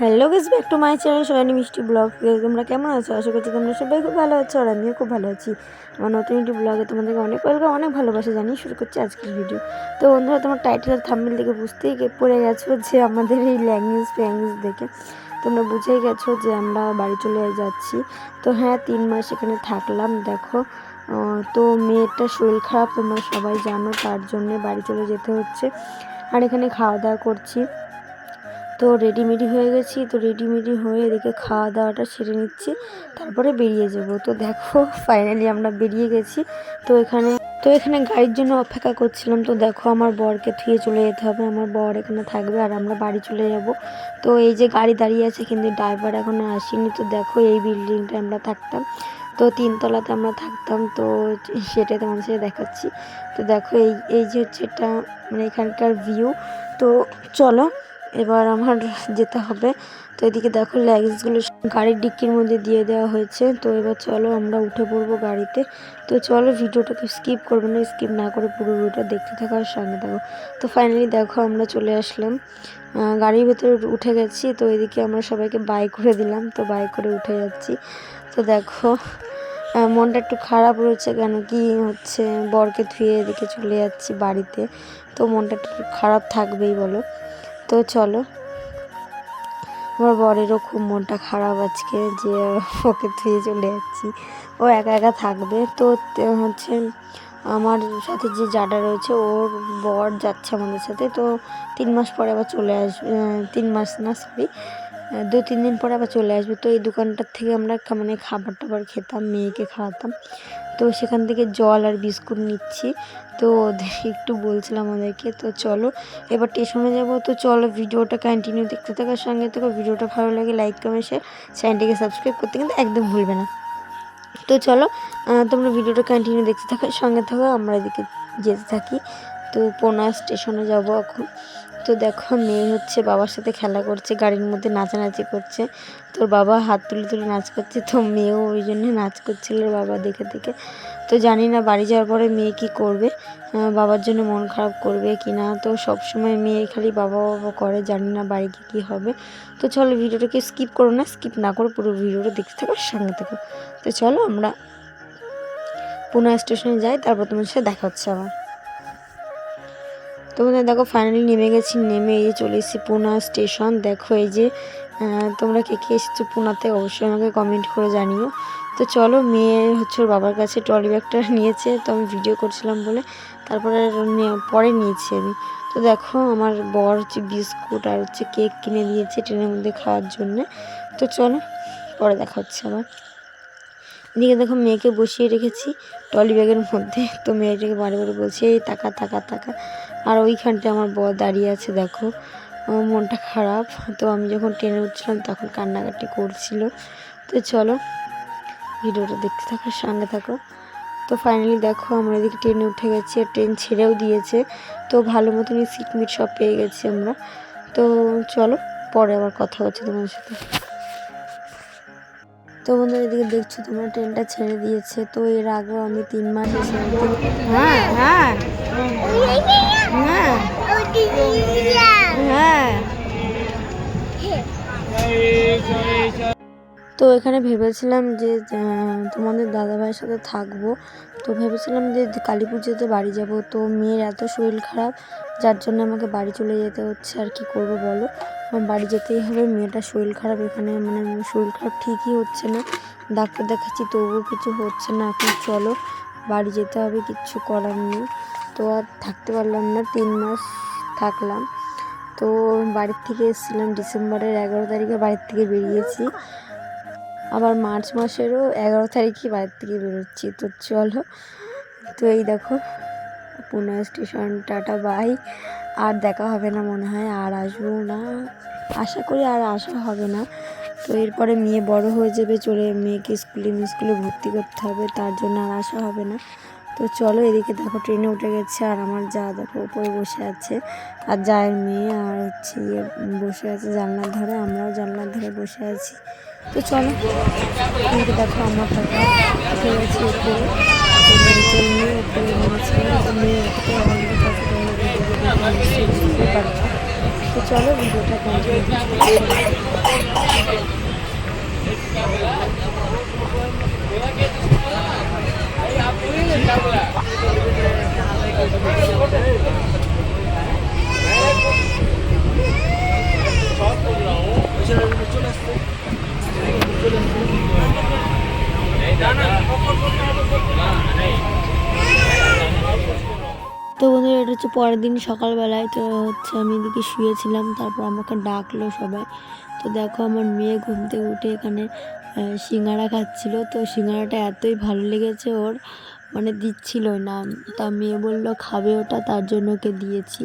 Hello guys back to my channel Swani মিষ্টি blog তোমরা কেমন আছো? আশা করছি তোমরা সবাই খুব ভালো আছো আর আমিও খুব ভালো আছি। আমার নতুন একটি ব্লগে তোমাদেরকে অনেক ওয়েলকাম অনেক ভালোবাসা জানিয়ে শুরু করছি আজকের ভিডিও তো বন্ধুরা, তোমার টাইটেল আর থাম্বিল দেখে বুঝতেই পড়ে গেছো যে আমাদের এই ল্যাঙ্গুয়েজ ফ্যাঙ্গুয়েজ দেখে। তোমরা বুঝেই গেছো যে আমরা বাড়ি চলে যাচ্ছি। তো হ্যাঁ তিন মাস এখানে থাকলাম, দেখো। তো মেয়েটার শরীর খারাপ, তোমরা সবাই জানো, তার জন্যে বাড়ি চলে যেতে হচ্ছে। আর এখানে খাওয়া দাওয়া করছি। তো রেডিমেডি হয়ে গেছি, তো রেডিমেডি হয়ে এদিকে খাওয়া দাওয়াটা সেরে নিচ্ছি, তারপরে বেরিয়ে যাব। তো দেখো ফাইনালি আমরা বেরিয়ে গেছি। তো এখানে তো এখানে গাড়ির জন্য অপেক্ষা করছিলাম। তো দেখো, আমার বরকে থুয়ে চলে যেতে হবে। আমার বর এখানে থাকবে আর আমরা বাড়ি চলে যাব। তো এই যে গাড়ি দাঁড়িয়ে আছে, কিন্তু ড্রাইভার এখনও আসেনি। তো দেখো, এই বিল্ডিংটা আমরা থাকতাম। তো তিনতলাতে আমরা থাকতাম। তো সেটাই তোমাদের সাথে দেখাচ্ছি। তো দেখো, এই এই যে হচ্ছে এটা মানে এখানকার ভিউ তো চলো এবার আমার যেতে হবে। তো এদিকে দেখো লাগেজগুলো গাড়ির ডিক্কির মধ্যে দিয়ে দেওয়া হয়েছে। তো এবার চলো আমরা উঠে পড়ব গাড়িতে। তো চলো ভিডিওটাকে স্কিপ করবে না স্কিপ না করে পুরো ভিডিওটা দেখতে থাকো আর সঙ্গে থাকো। তো ফাইনালি দেখো আমরা চলে আসলাম। গাড়ির ভেতরে উঠে গেছি। তো এদিকে আমরা সবাইকে বাই করে দিলাম। তো বাই করে উঠে যাচ্ছি। তো দেখো মনটা একটু খারাপ রয়েছে কেন কি হচ্ছে, বরকে ধুয়ে এদিকে চলে যাচ্ছি বাড়িতে। তো মনটা একটু খারাপ থাকবেই বলো। তো চলো। আমার বরেরও খুব মনটা খারাপ আজকে যে ওকে ধুয়ে চলে যাচ্ছি। ও একা একা থাকবে। তো হচ্ছে আমার সাথে যে জাডা রয়েছে, ওর বর যাচ্ছে আমাদের সাথে। তো তিন মাস পরে আবার চলে আসবে তিন মাস না সরি দু, তিন দিন পরে আবার চলে আসবে। তো এই দোকানটার থেকে আমরা মানে খাবার টাবার খেতাম, মেয়েকে খাওয়াতাম। তো সেখান থেকে জল আর বিস্কুট নিচ্ছি। তো একটু বলছিলাম ওদেরকে, তো চলো, এবার স্টেশনে যাব। তো চলো ভিডিওটা কন্টিনিউ দেখতে থাকার সঙ্গে থেকে। ভিডিওটা ভালো লাগে লাইক কমেন্ট শেয়ার চ্যানেলটিকে সাবস্ক্রাইব করতে কিন্তু একদম ভুলবে না। তো চলো তোমরা ভিডিওটা কন্টিনিউ দেখতে থাকো সঙ্গে থাকো, আমরা এদিকে যেতে থাকি। তো পোনা স্টেশনে যাব এখন। তো দেখো, মেয়ে হচ্ছে বাবার সাথে খেলা করছে, গাড়ির মধ্যে নাচানাচি করছে। তোর বাবা হাত তুলে তুলে নাচ করছে, তো মেয়েও ওই জন্য নাচ করছিল বাবা দেখে দেখে। তো জানি না বাড়ি যাওয়ার পরে মেয়ে কি করবে বাবার জন্য মন খারাপ করবে কি না। তো সব সময় মেয়ে খালি বাবা বাবা করে, জানি না বাড়ি গিয়ে কী হবে। তো চলো ভিডিওটাকে স্কিপ করো না, স্কিপ না করে পুরো ভিডিওটা দেখতে থাকো সঙ্গে থাকো। তো চলো আমরা পুনা স্টেশনে যাই, তারপর তোমার সাথে দেখা হচ্ছে আবার। তোমাদের দেখো ফাইনালি নেমে গেছি, নেমে এই যে চলে এসেছি পুনা স্টেশন দেখো এই যে তোমরা কে কে এসেছ পুনাতে অবশ্যই আমাকে কমেন্ট করে জানিও। তো চলো মেয়ে হচ্ছে ওর বাবার কাছে ট্রলি ব্যাগটা নিয়েছে, তো আমি ভিডিও করছিলাম বলে তারপরে পরে নিয়েছি আমি। তো দেখো আমার বর হচ্ছে বিস্কুট আর হচ্ছে কেক কিনে দিয়েছে ট্রেনের মধ্যে খাওয়ার জন্যে। তো চলো, পরে দেখা হচ্ছে আবার। এদিকে দেখো মেয়েকে বসিয়ে রেখেছি ট্রলি ব্যাগের মধ্যে। তো মেয়েটাকে বারে বারে বলছে, এই তাকা টাকা টাকা আর ওইখানটায় আমার বর দাঁড়িয়ে আছে, দেখো। মনটা খারাপ। তো আমি যখন ট্রেনে উঠছিলাম তখন কান্নাকাটি করছিল। তো চলো, ভিডিওটা দেখতে থাকো, সঙ্গে থাকো। তো ফাইনালি দেখো, আমরা এদিকে ট্রেনে উঠে গেছি আর ট্রেন ছেড়েও দিয়েছে। তো ভালো মতনই সিট মিট সব পেয়ে গেছি আমরা। তো চলো, পরে আবার কথা হচ্ছে তোমার সাথে। তো বন্ধুরা এদিকে দেখছ, তোমরা ট্রেনটা ছেড়ে দিয়েছে। তো এর আগে আমি তিন মাস এসে হ্যাঁ হ্যাঁ। হ্যাঁ। হ্যাঁ। তো এখানে ভেবেছিলাম যে তোমাদের দাদাভাইয়ের সাথে থাকব। তো ভেবেছিলাম যে কালী পুজোতে বাড়ি যাব। তো মেয়ের এত শরীর খারাপ, যার জন্য আমাকে বাড়ি চলে যেতে হচ্ছে আর কি করব বলো? আমার বাড়ি যেতেই হবে, মেয়েটার শরীর খারাপ এখানে মানে শরীর খারাপ ঠিকই হচ্ছে না। ডাক্তার দেখাচ্ছি, তবুও কিছু হচ্ছে না। এখন চলো, বাড়ি যেতে হবে, কিচ্ছু করার নেই। তো আর থাকতে পারলাম না, তিন মাস থাকলাম। তো বাড়ির থেকে এসেছিলাম, ডিসেম্বরের এগারো তারিখে বাড়ির থেকে বেরিয়েছি। আবার মার্চ মাসেরও এগারো তারিখে বাড়ির থেকে বেরোচ্ছি। তো চলো, তো এই দেখো, পুনে স্টেশন, টাটা, বাই। আর দেখা হবে না মনে হয়, আর আসব না। আশা করি আর আসা হবে না। তো এরপরে মেয়ে বড় হয়ে যাবে, চলে মেয়েকে স্কুলে স্কুলে ভর্তি করতে হবে, তার জন্য আর আসা হবে না। তো চলো, এদিকে দেখো, ট্রেনে উঠে গেছে, আর আমার যা দেখো উপরে বসে আছে। আর যায়ের মেয়ে আর হচ্ছে ইয়ে বসে আছে জানলার ধারে, আমরাও জানলার ধারে বসে আছি। তো চলো এদিকে দেখো আমার টাকা উঠে গেছে উপরে নিয়ে উপরে পারছ তো চলো ভিডিওটা কন্টিনিউ পরের দিন সকালবেলায় তো হচ্ছে আমি এদিকে শুয়েছিলাম তারপর আমাকে ডাকলো সবাই। তো দেখো আমার মেয়ে ঘুম থেকে উঠে এখানে আহ, সিঙ্গারা খাচ্ছিল। তো সিঙ্গারাটা এতই ভালো লেগেছে ওর মানে দিচ্ছিলই না। তা মেয়ে বলল খাবে ওটা তার জন্য ওকে দিয়েছি।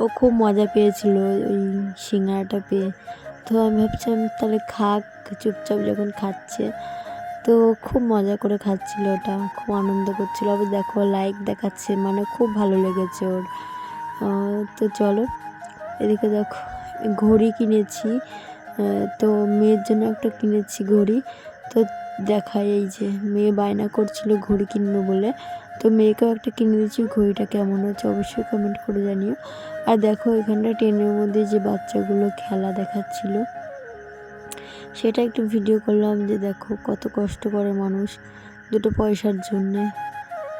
ও খুব মজা পেয়েছিল ওই সিঙ্গারাটা পেয়ে। তো আমি ভাবছিলাম তাহলে খাক চুপচাপ যখন খাচ্ছে। তো খুব মজা করে খাচ্ছিল ওটা, খুব আনন্দ করছিল। আবার দেখো লাইক দেখাচ্ছে মানে খুব ভালো লেগেছে ওর। তো চলো, এদিকে দেখো, ঘড়ি কিনেছি। তো মেয়ের জন্য একটা কিনেছি ঘড়ি। তো দেখাই এই যে, মেয়ে বায়না করছিল ঘড়ি কিনবে বলে। তো মেয়েকেও একটা কিনে দিয়েছি, ঘড়িটা কেমন হচ্ছে অবশ্যই কমেন্ট করে জানিও। আর দেখো, এখানটা ট্রেনের মধ্যে যে বাচ্চাগুলো খেলা দেখাচ্ছিল। সেটা একটু ভিডিও করলাম যে দেখো কত কষ্ট করে মানুষ দুটো পয়সার জন্যে।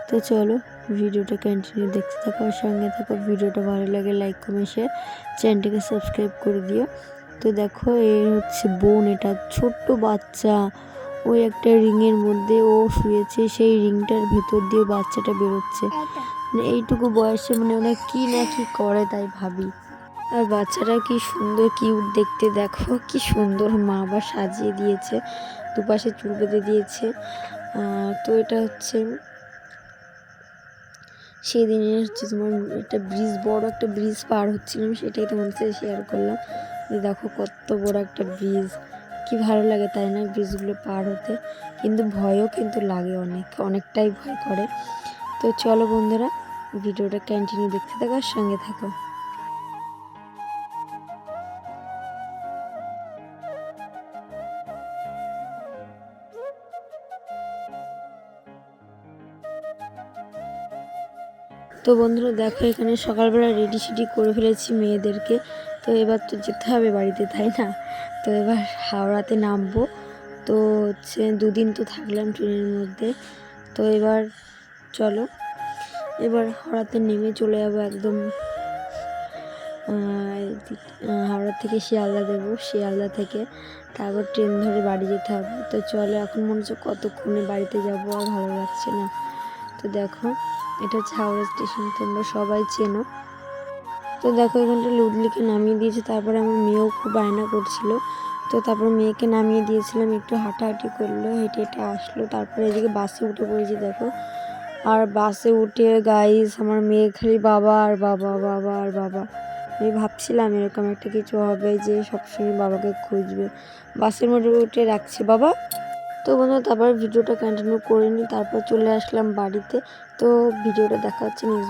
তো চলো ভিডিওটা কন্টিনিউ দেখতে থাকো সঙ্গে থাকো। ভিডিওটা ভালো লাগে লাইক কমেন্ট শেয়ার চ্যানেলটাকে সাবস্ক্রাইব করে দিও। তো দেখো এই হচ্ছে বোন, এটা ছোট্ট বাচ্চা। ওই একটা রিংয়ের মধ্যে ও শুয়েছে, সেই রিংটার ভেতর দিয়ে বাচ্চাটা বেরোচ্ছে। মানে এইটুকু বয়সে মানে ওরা কি না কি করে তাই ভাবি। আর বাচ্চারা কি সুন্দর কিউট দেখতে, দেখো কি সুন্দর মা আবার সাজিয়ে দিয়েছে, দুপাশে চুল বেঁধে দিয়েছে। তো এটা হচ্ছে সেদিনের হচ্ছে তোমার একটা ব্রিজ বড় একটা ব্রিজ পার হচ্ছিলাম, সেটাই তোমার সাথে শেয়ার করলাম। যে দেখো কত বড় একটা ব্রিজ কি ভালো লাগে তাই না ব্রিজগুলো পার হতে। কিন্তু ভয়ও কিন্তু লাগে অনেক, অনেকটাই ভয় করে। তো চলো বন্ধুরা, ভিডিওটা কন্টিনিউ দেখতে থাকো সঙ্গে থাকো। তো বন্ধুরা, দেখো এখানে সকালবেলা রেডি সেডি করে ফেলেছি মেয়েদেরকে। তো এবার তো যেতে হবে বাড়িতে, তাই না? তো এবার হাওড়াতে নামবো। তো হচ্ছে দুদিন তো থাকলাম ট্রেনের মধ্যে। তো এবার চলো, এবার হাওড়াতে নেমে চলে যাব একদম হাওড়া থেকে শিয়ালদা দেবো, শিয়ালদা থেকে। তারপর ট্রেন ধরে বাড়ি যেতে হবে। তো চলো, এখন মনে হচ্ছে কতক্ষণে বাড়িতে যাব আর ভালো লাগছে না। তো দেখো, এটা হাওড়া স্টেশন, তোমরা সবাই চেনো। তো দেখো, এখানটা লুদলিকে নামিয়ে দিয়েছে, তারপরে আমার মেয়েও খুব বায়না করছিল। তো তারপর মেয়েকে নামিয়ে দিয়েছিলাম, একটু হাঁটাহাঁটি করল, হেঁটে হেঁটে আসলো, তারপরে এদিকে বাসে উঠে পড়েছি, দেখো। আর বাসে উঠে গাইস আমার মেয়ে খালি বাবা আর বাবা বাবা আর বাবা। আমি ভাবছিলাম এরকম একটা কিছু হবে যে সবসময় বাবাকে খুঁজবে। বাসের মধ্যে উঠে রাখছে, বাবা। তো বন্ধু তারপর ভিডিওটা কন্টিনিউ করে নিই তারপর চলে আসলাম বাড়িতে। তো ভিডিওটা দেখা হচ্ছে নেক্সট